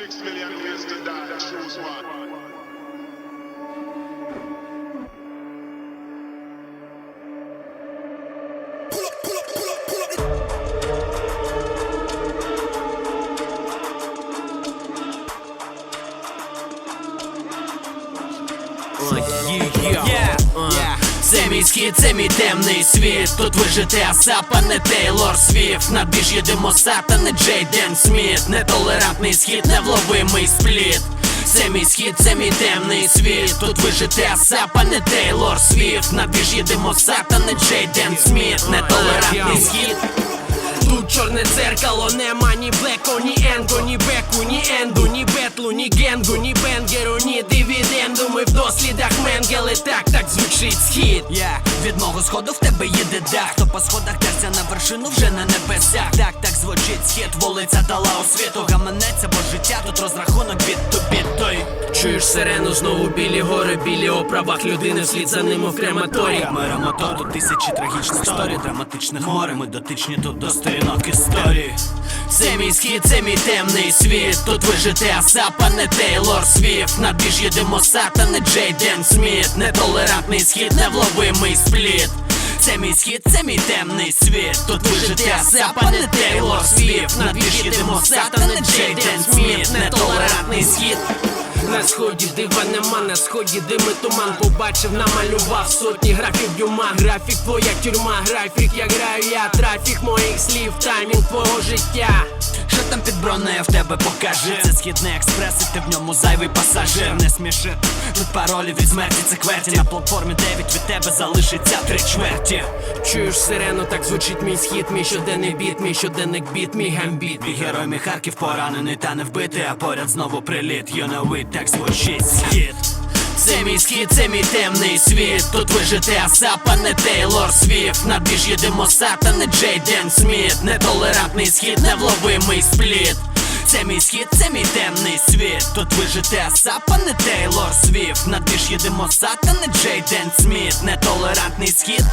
Six million ways to die. Choose one. Це мій схід, це мій темний світ. Тут вижити Асапа, не Тейлор Свіфт. На біж їдемо сата, не Джейден Сміт. Нетолерантний схід, невловимий спліт. Це мій схід, це мій темний світ. Тут вижити Асапа, не Тейлор Свіфт. На біж їдемо сата, не Джейден Сміт. Нетолерантний схід. Тут чорне дзеркало, нема ні блеко, ні енго, ні беку, ні енду, ні бетлу, ні генгу, ні менгели, так, так звучить схід. Yeah. Від мого сходу в тебе їде дах. Хто по сходах терся на вершину вже на небесах. Так, так звучить схід, вулиця дала освіту. Гаманеться, життя тут розрахунок від тобі той. Чуєш сирену, знову білі гори, білі оправах людини, вслід за ним в крематорі. Мера мотор, тут тисячі трагічних історій, драматичних море, ми дотичні тут до сторінок історії. Це мій схід, це мій темний світ. Тут вижити Асапа, не Тейлор Свіфт. На біж їдемо сата, не Джейден Сміт. Нетолерантний схід, невловимий спліт. Це мій схід, це мій темний світ. Тут вижити Асапа, не Тейлор Свіфт. На сході дива нема, на сході дими туман. Побачив, намалював сотні графів дюма Графік твоя тюрма, графік, я граю я. Трафік моїх слів, таймінг твого життя там під бронею в тебе покажи Це східний експрес, і ти в ньому зайвий пасажир. Не сміши, тут паролі від смерті це кверті На платформі 9 від тебе залишиться три чверті. Чуєш сирену, так звучить мій схід, мій щоденний біт, мій щоденник біт, мій гамбіт Мій герой, мій Харків поранений та не вбитий, а поряд знову приліт. You know it, так звучить схід це мій схід, це мій темний світ. Тут вижити Асапа, не Тейлор Свіфт. На біж їдемо сата, не Джейден Сміт. Нетолерантний схід, невловимий спліт. Це мій схід, це мій темний світ. Тут вижити Асапа, не Тейлор Свіфт. На біж їдемо сата, не Джейден Сміт. Нетолерантний схід.